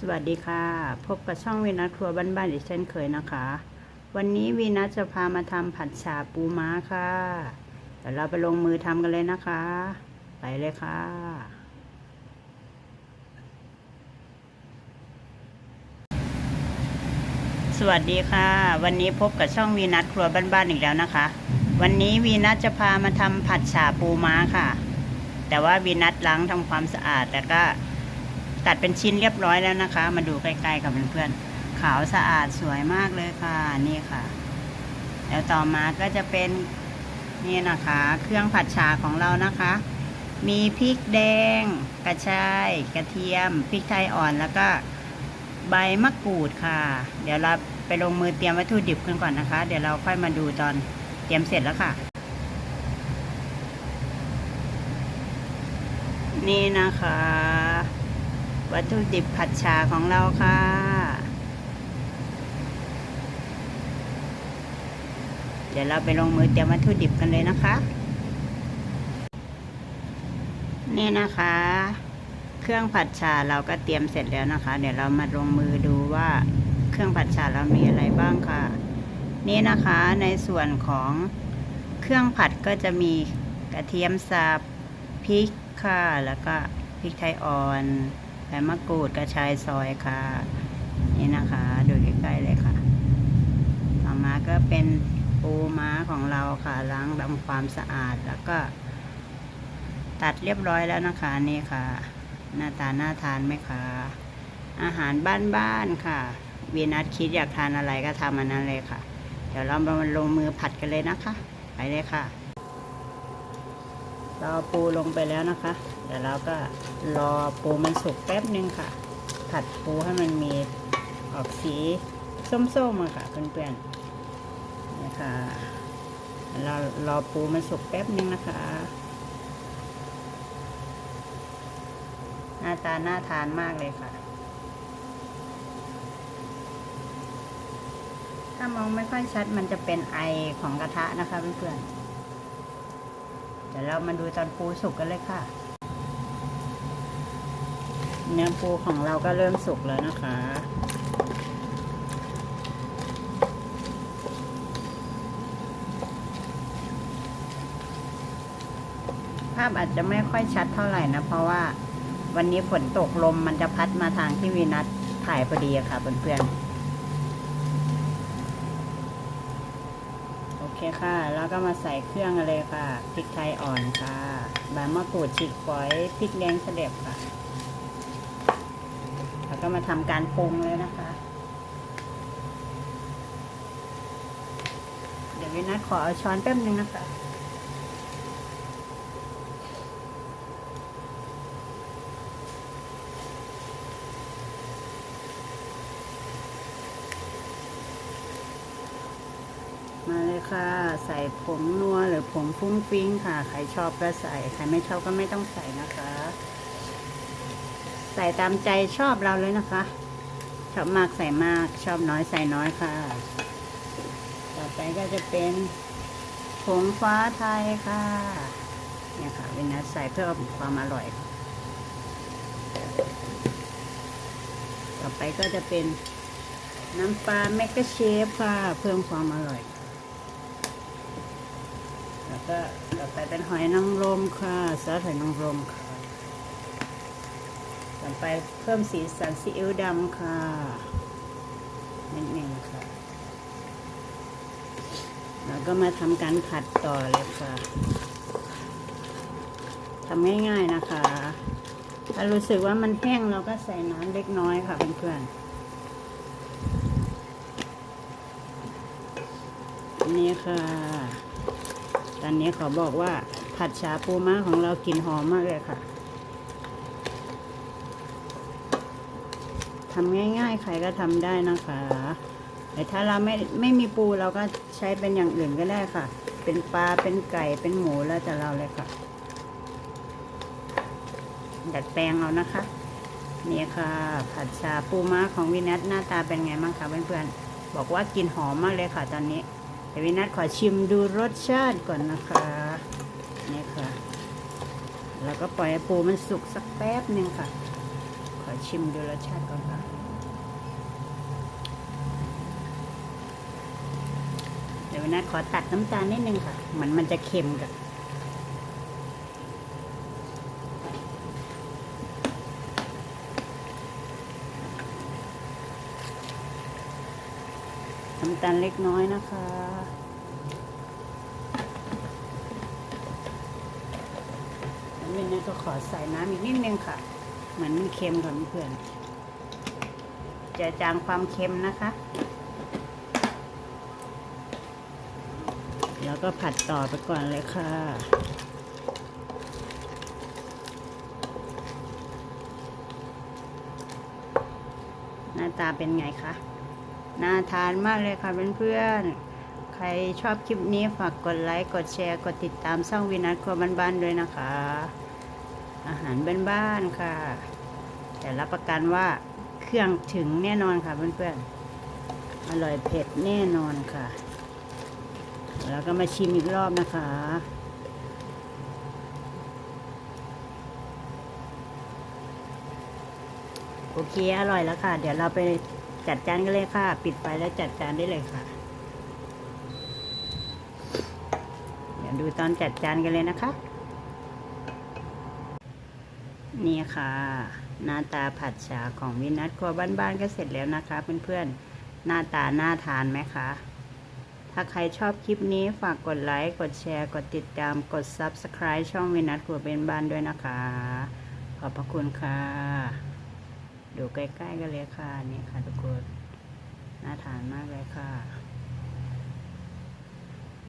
สวัสดีค่ะ พบกับช่องวีนัทครัวบ้านๆอีกเช่นเคยนะคะ วันนี้วีนัทจะพามาทำผัดฉาปูม้าค่ะเดี๋ยวเราไปลงมือทำกันเลยนะคะ ไปเลยค่ะ สวัสดีค่ะ วันนี้พบกับช่องวีนัทครัวบ้านๆอีกแล้วนะคะ วันนี้วีนัทจะพามาทำผัดฉาปูม้าค่ะ แต่ว่าวีนัทล้างทำความสะอาดแล้วก็ ตัดเป็นชิ้นเรียบร้อยแล้วนะคะ มาดูใกล้ๆกับเพื่อนๆขาวสะอาดสวยมากเลยค่ะนี่ค่ะ แล้วต่อมาก็จะเป็นนี่นะคะ เครื่องผัดฉาของเรานะคะ มีพริกแดง กระชายกระเทียมพริกไทยอ่อนแล้วก็ใบมะกรูดค่ะ เดี๋ยวเราไปลงมือเตรียมวัตถุดิบกันก่อนนะคะ เดี๋ยวเราค่อยมาดูตอนเตรียมเสร็จแล้วค่ะ นี่นะคะ วัตถุดิบผัดชาของเราค่ะ เดี๋ยวเราไปลงมือเตรียมวัตถุดิบกันเลยนะคะ นี่นะคะ เครื่องผัดชาเราก็เตรียมเสร็จแล้วนะคะ เดี๋ยวเรามาลงมือดูว่าเครื่องผัดชาเรามีอะไรบ้างค่ะ นี่นะคะในส่วนของเครื่องผัดก็จะมีกระเทียมสับพริกค่ะ แล้วก็พริกไทยอ่อน ใบมะกรูดกระชายซอยค่ะ นี่นะคะดูใกล้ๆเลยค่ะ ต่อมาก็เป็นปูม้าของเราค่ะล้างทำความสะอาดแล้วก็ ตัดเรียบร้อยแล้วนะคะนี่ค่ะ หน้าตาน่าทานไหมคะอาหารบ้านๆค่ะวีนัทคิดอยากทานอะไรก็ทำอันนั้นเลยค่ะ เดี๋ยวเรามาลงมือผัดกันเลยนะคะ ไปเลยค่ะ เราปูลงไปแล้วนะคะเดี๋ยวเราก็รอปูมันสุกแป๊บนึงค่ะ ผัดปูให้มันมีออกสีส้มๆมาค่ะเพื่อนๆนี่ค่ะเรารอปูมันสุกแป๊บนึงนะคะ หน้าตาน่าทานมากเลยค่ะ ถ้ามองไม่ค่อยชัดมันจะเป็นไอของกระทะนะคะเพื่อนๆ ดี๋ยวเรามาดูตอนปูสุกกันเลยค่ะ เนื้อปูของเราก็เริ่มสุกแล้วนะคะภาพอาจจะไม่ค่อยชัดเท่าไหร่นะ เพราะว่าวันนี้ฝนตกลมมันจะพัดมาทางที่วีนัทถ่ายพอดีอะค่ะเพื่อนๆ โอ เคค่ะ แล้วก็มาใส่เครื่องกันเลยค่ะ พริกไทยอ่อนค่ะใบมะกรูดฉีกฝอย พริกแดงเสด็จค่ะ แล้วก็มาทำการปรุงเลยนะคะ เดี๋ยววินัทขอเอาช้อนแป๊บนึงนะคะ มาเลย ค่ะ ใส่ผงนัวหรือผงฟุ้งฟิ้งค่ะ ใครชอบก็ใส่ ใครไม่ชอบก็ไม่ต้องใส่นะคะ ใส่ตามใจชอบเราเลยนะคะ ชอบมากใส่มาก ชอบน้อยใส่น้อยค่ะ ต่อไปก็จะเป็นผงฟ้าไทยค่ะ เนี่ยค่ะเวนัสใส่เพื่อความอร่อย ต่อไปก็จะเป็นน้ำปลาแมกกาเชฟค่ะ เพิ่มความอร่อย ก็ต่อไปเป็นหอยนางรมค่ะซอสหอยนางรมค่ะ ต่อไปเพิ่มสีสันซีอิ๊วดำค่ะนิดนึงค่ะ แล้วก็มาทำการผัดต่อเลยค่ะทำง่ายๆนะคะ ถ้ารู้สึกว่ามันแห้งเราก็ใส่น้ำเล็กน้อยค่ะเพื่อนๆนี่ค่ะ อันนี้ขอบอกว่าผัดชาปูม้าของเรากลิ่นหอมมากเลยค่ะทำง่ายๆ ใครก็ทำได้นะคะ แต่ถ้าเราไม่ไม่มีปูเราก็ใช้เป็นอย่างอื่นก็ได้ค่ะ เป็นปลา เป็นไก่ เป็นหมูแล้วแต่เราเลยค่ะ ดัดแปลงเอานะคะ นี่ค่ะ ผัดชาปูม้าของวินัทหน้าตาเป็นไงบ้างคะเพื่อนๆ บอกว่ากลิ่นหอมมากเลยค่ะตอนนี้ ดี๋ยววินัทขอชิมดูรสชาติก่อนนะคะนี่ค่ะแล้วก็ปล่อยปูมันสุกสักแป๊บหนึ่งค่ะ ขอชิมดูรสชาติก่อนค่ะเดี๋ยวนะขอตัดน้ำตาลนิดนึงค่ะ มันมันจะเค็มกับ น้ำตาลเล็กน้อยนะคะ แล้วนี่นะก็ขอใส่น้ำอีกนิดนึงค่ะ เหมือนมันเค็มค่ะเพื่อน จะจางความเค็มนะคะ แล้วก็ผัดต่อไปก่อนเลยค่ะหน้าตาเป็นไงคะ น่าทานมากเลยค่ะเพื่อนๆ ใครชอบคลิปนี้ฝากกดไลค์กดแชร์กดติดตามช่องวินัทครัวบ้านๆด้วยนะคะ อาหารบ้านๆค่ะ แต่รับประกันว่าเครื่องถึงแน่นอนค่ะเพื่อนๆ อร่อยเผ็ดแน่นอนค่ะ แล้วก็มาชิมอีกรอบนะคะโอเค อร่อยแล้วค่ะ เดี๋ยวเราไป จัดจานกันเลยค่ะ ปิดไฟแล้วจัดจานได้เลยค่ะ เดี๋ยวดูตอนจัดจานกันเลยนะคะ นี่ค่ะ หน้าตาผัดฉาของวินัทครัวบ้านๆก็เสร็จแล้วนะคะเพื่อนๆหน้าตาน่าทานไหมคะถ้าใครชอบคลิปนี้ฝากกดไลค์ กดแชร์ กดติดตาม กด Subscribe ช่องวินัทครัวเป็นบ้านด้วยนะคะ ขอบพระคุณค่ะ ดูใกล้ๆกันเลยค่ะนี่ค่ะทุกคนน่าทานมากเลยค่ะ